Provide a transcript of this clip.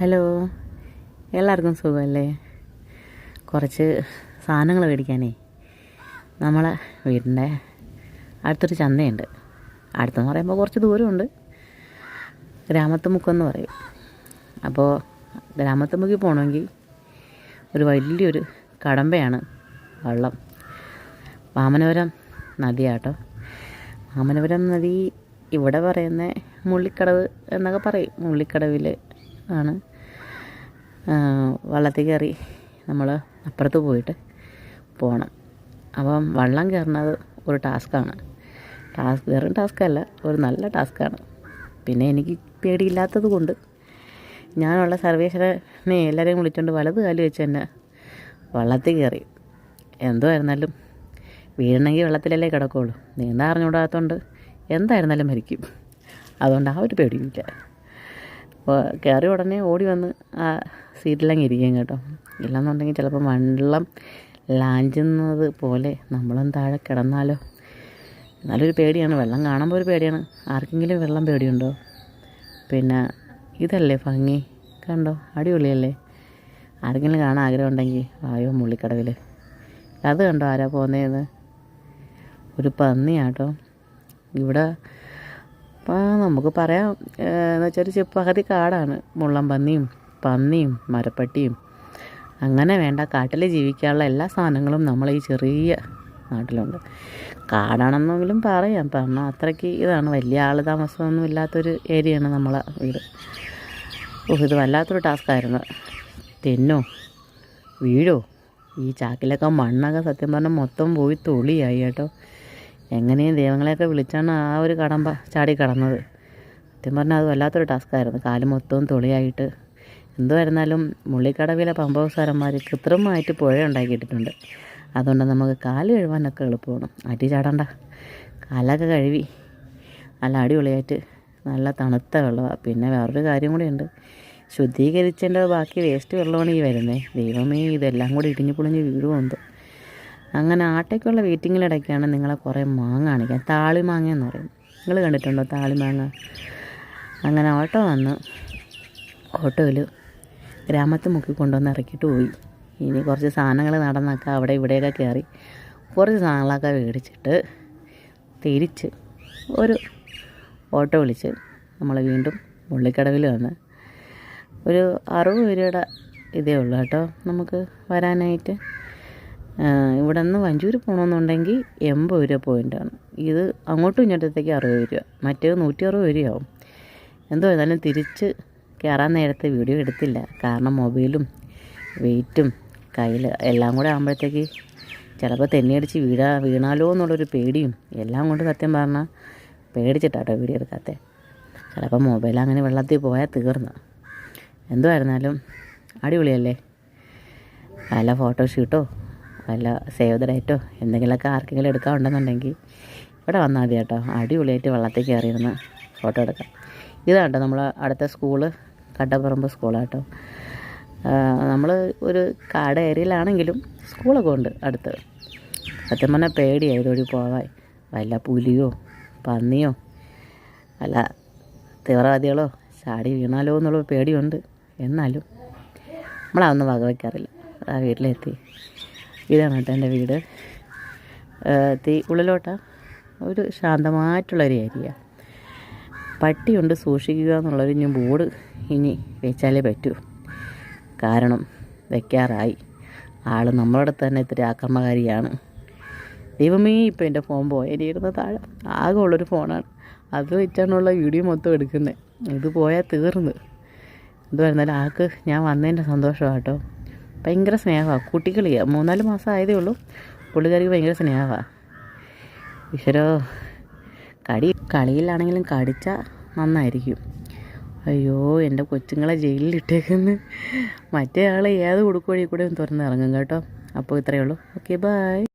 Hello. എല്ലാവർക്കും സുഖമല്ലേ? കുറച്ച് സാധനങ്ങൾ മേടിക്കാനേ. നമ്മളെ വീടിന്റെ അടുത്തൊരു ചന്തയുണ്ട്. അടുത്തെന്ന് പറയുമ്പോൾ കുറച്ച് ദൂരമുണ്ട്. ഗ്രാമത്തുമുക്കെന്ന് പറയും. അപ്പോൾ ഗ്രാമത്തുമുക്കിൽ പോകണമെങ്കിൽ ഒരു വലിയൊരു കടമ്പയാണ് വള്ളം. വാമനപുരം നദിയാട്ടോ. വാമനപുരം നദി ഇവിടെ പറയുന്ന മുള്ളിക്കടവ് എന്നൊക്കെ പറയും. മുള്ളിക്കടവിൽ ആണ് വള്ളത്തിൽ കയറി നമ്മൾ അപ്പുറത്ത് പോയിട്ട് പോകണം. അപ്പം വള്ളം കയറുന്നത് ഒരു ടാസ്ക്കാണ്. ടാസ്ക് വെറും ടാസ്ക്കല്ല ഒരു നല്ല ടാസ്ക്കാണ്. പിന്നെ എനിക്ക് പേടിയില്ലാത്തത് കൊണ്ട് ഞാനുള്ള സർവേശ്വരനെ എല്ലാവരെയും വിളിച്ചുകൊണ്ട് വലത് കാലി വെച്ച് തന്നെ വള്ളത്തിൽ കയറി. എന്തോ ആയിരുന്നാലും വീഴണമെങ്കിൽ വെള്ളത്തിലല്ലേ കിടക്കുള്ളൂ. നീന്താൻ അറിഞ്ഞുകൂടാത്തതുകൊണ്ട് എന്തായിരുന്നാലും മരിക്കും. അതുകൊണ്ട് ആ ഒരു പേടിയില്ല കയറി ഉടനെ ഓടി വന്ന് ആ സീറ്റിലങ്ങ് ഇരിക്കും കേട്ടോ. ഇല്ലെന്നുണ്ടെങ്കിൽ ചിലപ്പോൾ വെള്ളം ലാഞ്ചുന്നത് പോലെ നമ്മളും താഴെ കിടന്നാലോ. നല്ലൊരു പേടിയാണ്. വെള്ളം കാണുമ്പോൾ ഒരു പേടിയാണ്. ആർക്കെങ്കിലും വെള്ളം പേടിയുണ്ടോ? പിന്നെ ഇതല്ലേ ഭംഗി? കണ്ടോ? അടിപൊളിയല്ലേ? ആർക്കെങ്കിലും കാണാൻ ആഗ്രഹം ഉണ്ടെങ്കിൽ വായോ മുള്ളിക്കടവിൽ അത് കണ്ടോ ആരാ പോകുന്നതെന്ന് ഒരു പന്നിയാട്ടോ. ഇവിടെ ആ, നമുക്ക് പറയാം എന്ന് വെച്ചാൽ ഒരു പകുതി കാടാണ്. മുള്ളം പന്നിയും പന്നിയും മരപ്പട്ടിയും. അങ്ങനെ വേണ്ട കാട്ടിൽ ജീവിക്കാനുള്ള എല്ലാ സാധനങ്ങളും നമ്മൾ ഈ ചെറിയ നാട്ടിലുണ്ട്. കാടാണെന്നെങ്കിലും പറയാം കാരണം അത്രയ്ക്ക് ഇതാണ്. വലിയ ആൾ താമസമൊന്നും ഇല്ലാത്തൊരു ഏരിയയാണ് നമ്മളെ വീട്. ഓഹ് ഇത് വല്ലാത്തൊരു ടാസ്ക്കായിരുന്നു. തെന്നോ വീഴോ? ഈ ചാക്കിലൊക്കെ മണ്ണൊക്കെ സത്യം പറഞ്ഞാൽ മൊത്തം പോയി തൊളിയായി കേട്ടോ. എങ്ങനെയും ദൈവങ്ങളെയൊക്കെ വിളിച്ചാണ് ആ ഒരു കടമ്പ ചാടി കടന്നത്. സത്യം പറഞ്ഞാൽ അത് വല്ലാത്തൊരു ടാസ്ക്കായിരുന്നു കാൽ മൊത്തവും തൊളിയായിട്ട് എന്തുവായിരുന്നാലും മുള്ളിക്കടവിലെ പമ്പവസാരന്മാർ കൃത്രിമമായിട്ട് പുഴ ഉണ്ടാക്കിയിട്ടുണ്ട് അതുകൊണ്ട് നമുക്ക് കാൽ കഴുവാനൊക്കെ എളുപ്പമാണ്. അടി ചാടണ്ട. കാലൊക്കെ കഴുകി നല്ല അടിപൊളിയായിട്ട് നല്ല തണുത്ത വെള്ളമാണ് പിന്നെ വേറൊരു കാര്യം കൂടിയുണ്ട്. ശുദ്ധീകരിച്ചതിന്റെ ബാക്കി വേസ്റ്റ് വെള്ളമാണ് ഈ വരുന്നത് ദൈവമേ ഇതെല്ലാം കൂടി ഇടിഞ്ഞു പൊളിഞ്ഞ് വീഴുമെന്തോ അങ്ങനെ ആട്ടയ്ക്കുള്ള വെയിറ്റിങ്ങിലിടയ്ക്കാണ് നിങ്ങളെ കുറേ മാങ്ങ കാണിക്കാൻ. താളി മാങ്ങ എന്ന് പറയും. നിങ്ങൾ കണ്ടിട്ടുണ്ടോ താളി മാങ്ങ? അങ്ങനെ ഓട്ടോ വന്ന് ഓട്ടോയിൽ ഗ്രാമത്തിൽ മുക്കി കൊണ്ടുവന്ന് ഇറക്കിയിട്ട് പോയി. ഇനി കുറച്ച് സാധനങ്ങൾ നടന്നൊക്കെ അവിടെ ഇവിടെയൊക്കെ കയറി കുറച്ച് സാധനങ്ങളൊക്കെ മേടിച്ചിട്ട് തിരിച്ച് ഒരു ഓട്ടോ വിളിച്ച് നമ്മൾ വീണ്ടും മുള്ളിക്കടവിൽ വന്ന് ഒരു അറുപത് രൂപയുടെ ഇതേ ഉള്ളൂ കേട്ടോ നമുക്ക് വരാനായിട്ട്. ഇവിടെ നിന്ന് വഞ്ചൂർ പോകണമെന്നുണ്ടെങ്കിൽ എൺപത് രൂപ പോയിന്റാണ് ഇത് അങ്ങോട്ടും ഇങ്ങോട്ടത്തേക്ക് അറുപത് രൂപ. മറ്റേത് നൂറ്റി അറുപത് രൂപയാവും. എന്തോ ഏതായാലും തിരിച്ച് കയറാൻ നേരത്തെ വീഡിയോ എടുത്തില്ല. കാരണം മൊബൈലും വെയിറ്റും കയ്യിൽ എല്ലാം കൂടെ ആകുമ്പോഴത്തേക്ക് ചിലപ്പോൾ തെന്നിയടിച്ച് വീഴാ വീണാലോ എന്നുള്ളൊരു പേടിയും എല്ലാം കൊണ്ട് സത്യം പറഞ്ഞാൽ പേടിച്ചിട്ടാട്ടോ വീഡിയോ എടുക്കാത്തത് ചിലപ്പോൾ മൊബൈൽ അങ്ങനെ വെള്ളത്തിൽ പോയാൽ തീർന്നു. എന്തുമായിരുന്നാലും അടിപൊളിയല്ലേ? ഫോട്ടോ ഫോട്ടോഷൂട്ടോ വല്ല സേവ് ദ ഡേറ്റോ എന്തെങ്കിലുമൊക്കെ ആർക്കെങ്കിലും എടുക്കാനുണ്ടെന്നുണ്ടെങ്കിൽ ഇവിടെ വന്നാൽ മതി കേട്ടോ. അടിപൊളിയായിട്ട് വെള്ളത്തിൽ കയറിയിരുന്ന് ഫോട്ടോ എടുക്കാം. ഇതാണ് നമ്മൾ അടുത്ത സ്കൂൾ കട്ടപ്പറമ്പ് സ്കൂളാട്ടോ നമ്മൾ ഒരു കാട് ഏരിയയിലാണെങ്കിലും സ്കൂളൊക്കെ ഉണ്ട് അടുത്ത്. സത്യം പറഞ്ഞാൽ പേടിയായി ഇതുവഴി പോവാൻ. വല്ല പുലിയോ പന്നിയോ അല്ല തീവ്രവാദികളോ ചാടി വീണാലോ എന്നുള്ള പേടിയുണ്ട്. എന്നാലും നമ്മളതൊന്നും വകവയ്ക്കാറില്ല ആ വീട്ടിലെത്തി. ഇതാണ് കേട്ടോ എന്റെ വീട്. തീ ഉള്ളിലോട്ട. ഒരു ശാന്തമായിട്ടുള്ളൊരു ഏരിയ. പട്ടിയുണ്ട് സൂക്ഷിക്കുക എന്നുള്ളൊരു ഇനി ബോർഡ് ഇനി വെച്ചാലേ പറ്റൂ. കാരണം വെക്കാറായി. ആൾ നമ്മളോട് തന്നെ ഇത്തിരി ആക്രമകാരിയാണ് ദൈവമേ ഇപ്പം എന്റെ ഫോൺ പോയിരിക്കുന്ന താഴെ. ആകെ ഉള്ളൊരു ഫോണാണ്. അത് വെച്ചാണുള്ള വീഡിയോ മൊത്തം എടുക്കുന്നത് ഇത് പോയാൽ തീർന്ന്. എന്തുവായിരുന്നാലും ആൾക്ക് ഞാൻ വന്നതിന്റെ സന്തോഷമാണ് കേട്ടോ. ഭയങ്കര സ്നേഹമാണ് കുട്ടികളിയാണ് മൂന്നാൽ മാസം ആയതേ ഉള്ളൂ. പുള്ളിക്കാരിക്ക് ഭയങ്കര സ്നേഹമാണ് ഈശ്വരോ. കടി കളിയിലാണെങ്കിലും കടിച്ചാൽ നന്നായിരിക്കും. അയ്യോ എന്റെ കൊച്ചുങ്ങളെ ജയിലിലിട്ടേക്കുന്ന്. മറ്റേ ആൾ ഏത് ഉടുക്കുവഴി കൂടെ തുറന്നിറങ്ങും കേട്ടോ. അപ്പോൾ ഇത്രയേ ഉള്ളൂ. Okay bye